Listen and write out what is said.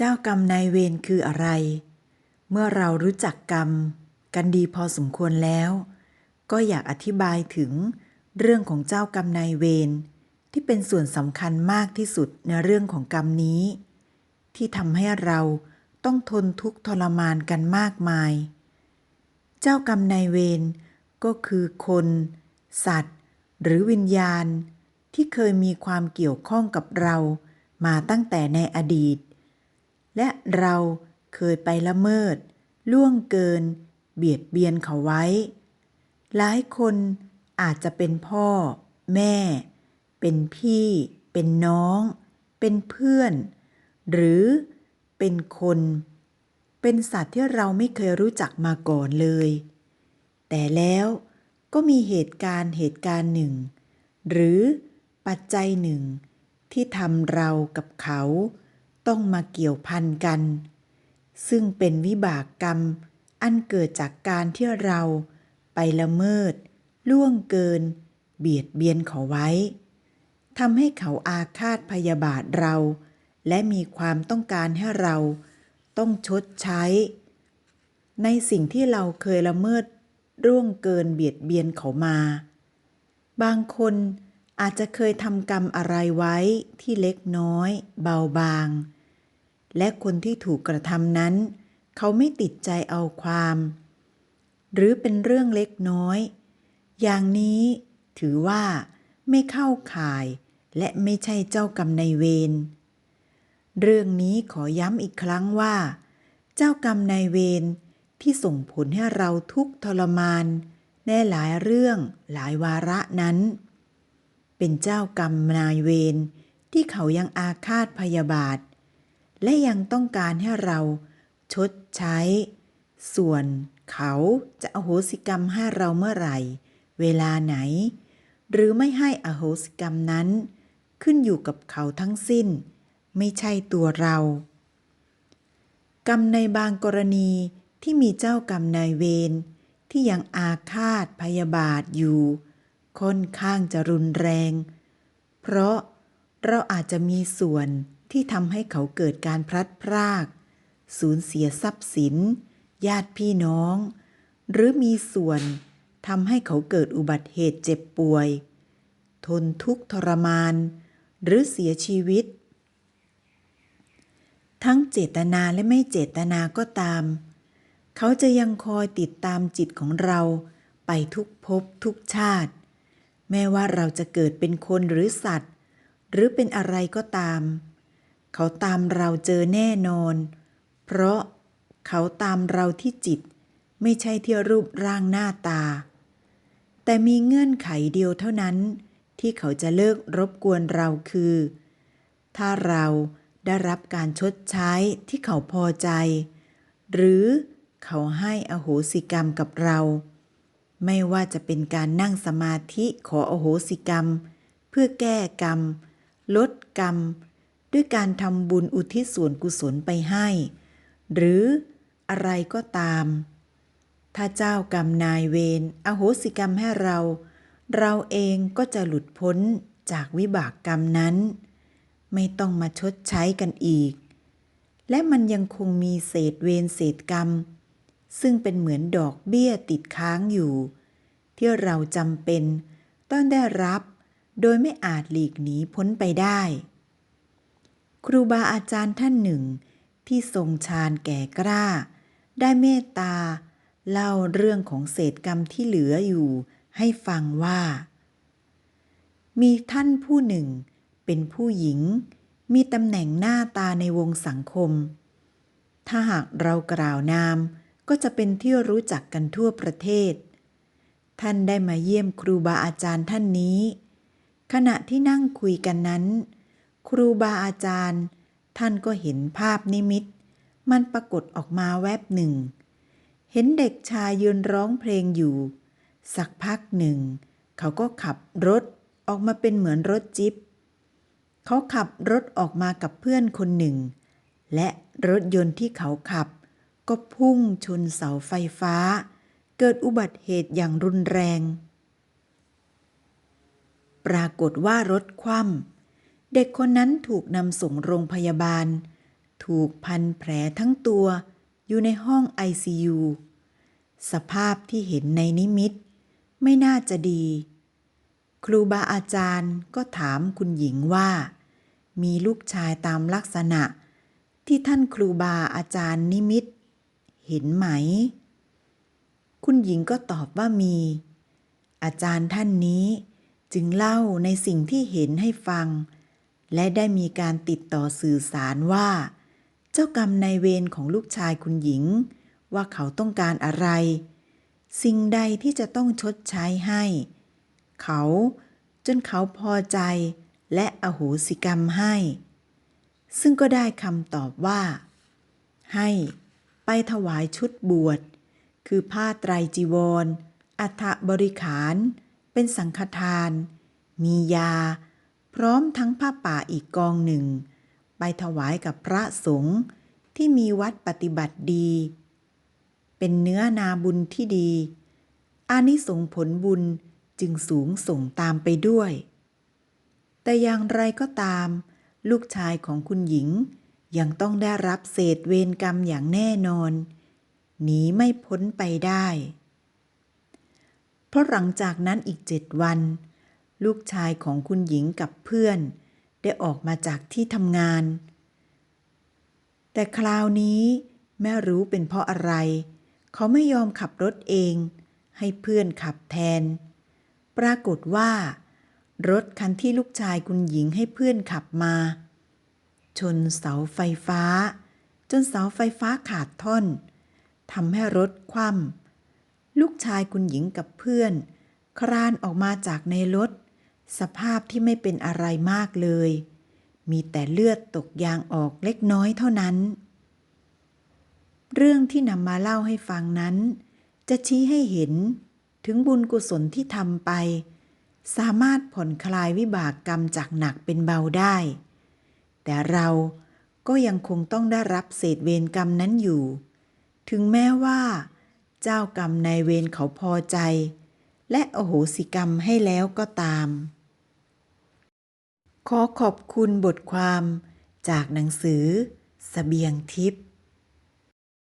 เจ้ากรรมนายเวรคืออะไร เมื่อเรารู้จักกรรม กันดีพอสมควรแล้ว ก็อยากอธิบายถึงเรื่องของเจ้ากรรมนายเวรที่เป็นส่วนสำคัญมากที่สุดในเรื่องของกรรมนี้ ที่ทำให้เราต้องทนทุกข์ทรมานกันมากมาย เจ้ากรรมนายเวรก็คือคน สัตว์ หรือวิญญาณ ที่เคยมีความเกี่ยวข้องกับเรามาตั้งแต่ในอดีต และเราเคยไปละเมิด ล่วงเกิน เบียดเบียนเขาไว้ หลายคนอาจจะเป็นพ่อ แม่ เป็นพี่ เป็นน้อง เป็นเพื่อน หรือเป็นคน เป็นสัตว์ที่เราไม่เคยรู้จักมาก่อนเลย แต่แล้วก็มีเหตุการณ์เหตุการณ์หนึ่ง หรือปัจจัยหนึ่ง ที่ทำเรากับเขา ต้องมาเกี่ยวพันกัน ซึ่งเป็นวิบากกรรม อันเกิดจากการที่เราไปละเมิด ล่วงเกิน เบียดเบียนเขาไว้ทำให้เขาอาฆาตพยาบาทเรา และมีความต้องการให้เราต้องชดใช้ ในสิ่งที่เราเคยละเมิดร่วงเกินเบียดเบียนเขามา บางคนอาจจะเคยทำกรรมอะไรไว้ที่เล็กน้อย เบาบาง และคนที่ถูกกระทำนั้น เขาไม่ติดใจเอาความ หรือเป็นเรื่องเล็กน้อย อย่างนี้ถือว่าไม่เข้าข่าย และไม่ใช่เจ้ากรรมนายเวร เรื่องนี้ขอย้ำอีกครั้งว่า เจ้ากรรมนายเวรที่ส่งผลให้เราทุกทรมานในหลายเรื่องหลายวาระนั้น เป็นเจ้ากรรมนายเวรที่เขายังอาฆาตพยาบาท และยังต้องการให้เราชดใช้ ส่วนเขาจะอโหสิกรรมให้เราเมื่อไหร่ เวลาไหน หรือไม่ให้อโหสิกรรมนั้น ขึ้นอยู่กับเขาทั้งสิ้น ไม่ใช่ตัวเรา กรรมในบางกรณีที่มีเจ้ากรรมนายเวรที่ยังอาฆาตพยาบาทอยู่ ค่อนข้างจะรุนแรง เพราะเราอาจจะมีส่วน ที่ทำให้เขาเกิดการพลัดพราก สูญเสียทรัพย์สิน ญาติพี่น้อง หรือมีส่วนทำให้เขาเกิดอุบัติเหตุเจ็บป่วย ทนทุกข์ทรมาน หรือเสียชีวิต ทั้งเจตนาและไม่เจตนาก็ตาม เขาจะยังคอยติดตามจิตของเราไปทุกภพทุกชาติ แม้ว่าเราจะเกิดเป็นคนหรือสัตว์ หรือเป็นอะไรก็ตามเขาตามเราเจอแน่นอน เพราะเขาตามเราที่จิต ไม่ใช่ที่รูปร่างหน้าตา แต่มีเงื่อนไขเดียวเท่านั้น ที่เขาจะเลิกรบกวนเราคือ ถ้าเราได้รับการชดใช้ที่เขาพอใจ หรือเขาให้อโหสิกรรมกับเรา ไม่ว่าจะเป็นการนั่งสมาธิขออโหสิกรรม เพื่อแก้กรรม ลดกรรม ด้วยการทำบุญอุทิศส่วนกุศลไปให้ หรืออะไรก็ตาม ถ้าเจ้ากรรมนายเวรอโหสิกรรมให้เรา เราเองก็จะหลุดพ้นจากวิบากกรรมนั้น ไม่ต้องมาชดใช้กันอีก และมันยังคงมีเศษเวรเศษกรรม ซึ่งเป็นเหมือนดอกเบี้ยติดค้างอยู่ ที่เราจำเป็นต้องได้รับ โดยไม่อาจหลีกหนีพ้นไปได้ ครูบาอาจารย์ท่านหนึ่ง ที่ทรงฌานแก่กล้า ได้เมตตา เล่าเรื่องของเศษกรรมที่เหลืออยู่ให้ฟังว่า มีท่านผู้หนึ่ง เป็นผู้หญิง มีตำแหน่งหน้าตาในวงสังคม ถ้าหากเรากล่าวนามก็จะเป็นที่รู้จักกันทั่วประเทศ ท่านได้มาเยี่ยมครูบาอาจารย์ท่านนี้ ขณะที่นั่งคุยกันนั้น ครูบาอาจารย์ ท่านก็เห็นภาพนิมิต มันปรากฏออกมาแวบหนึ่ง เห็นเด็กชายยืนร้องเพลงอยู่ สักพักหนึ่ง เขาก็ขับรถออกมาเป็นเหมือนรถจิ๊บเขาขับรถออกมากับเพื่อนคนหนึ่ง และรถยนต์ที่เขาขับ ก็พุ่งชนเสาไฟฟ้า เกิดอุบัติเหตุอย่างรุนแรง ปรากฏว่ารถคว่ำ เด็กคนนั้นถูกนำส่งโรงพยาบาล ถูกพันแผลทั้งตัว อยู่ในห้อง ICU สภาพที่เห็นในนิมิต ไม่น่าจะดี ครูบาอาจารย์ก็ถามคุณหญิงว่า มีลูกชายตามลักษณะ ที่ท่านครูบาอาจารย์นิมิต เห็นไหม คุณหญิงก็ตอบว่ามี อาจารย์ท่านนี้จึงเล่าในสิ่งที่เห็นให้ฟัง และได้มีการติดต่อสื่อสารว่า เจ้ากรรมนายเวรของลูกชายคุณหญิง ว่าเขาต้องการอะไร สิ่งใดที่จะต้องชดใช้ให้ เขาจนเขาพอใจและอโหสิกรรมให้ ซึ่งก็ได้คำตอบว่า ให้ไปถวายชุดบวช คือผ้าไตรจีวร อัฐบริขาร เป็นสังฆทาน มียา พร้อมทั้งผ้าป่าอีกกองหนึ่ง ไปถวายกับพระสงฆ์ที่มีวัดปฏิบัติดี เป็นเนื้อนาบุญที่ดี อานิสงผลบุญจึงสูงส่งตามไปด้วย แต่อย่างไรก็ตาม ลูกชายของคุณหญิงยังต้องได้รับเศษเวรกรรมอย่างแน่นอน หนีไม่พ้นไปได้ เพราะหลังจากนั้นอีกเจ็ดวัน ลูกชายของคุณหญิงกับเพื่อน ได้ออกมาจากที่ทำงาน แต่คราวนี้แม่รู้เป็นเพราะอะไร เขาไม่ยอมขับรถเอง ให้เพื่อนขับแทน ปรากฏว่า รถคันที่ลูกชายคุณหญิงให้เพื่อนขับมา ชนเสาไฟฟ้า จนเสาไฟฟ้าขาดท่อนทำให้รถคว่ำลูกชายคุณหญิงกับเพื่อนคลานออกมาจากในรถ สภาพที่ไม่เป็นอะไรมากเลย มีแต่เลือดตกยางออกเล็กน้อยเท่านั้น เรื่องที่นำมาเล่าให้ฟังนั้น จะชี้ให้เห็นถึงบุญกุศลที่ทำไป สามารถผ่อนคลายวิบากกรรมจากหนักเป็นเบาได้ แต่เราก็ยังคงต้องได้รับเศษเวรกรรมนั้นอยู่ ถึงแม้ว่า เจ้ากรรมนายเวรเขาพอใจ และอโหสิกรรมให้แล้วก็ตาม ขอขอบคุณบทความจากหนังสือสเสบียงทิพย์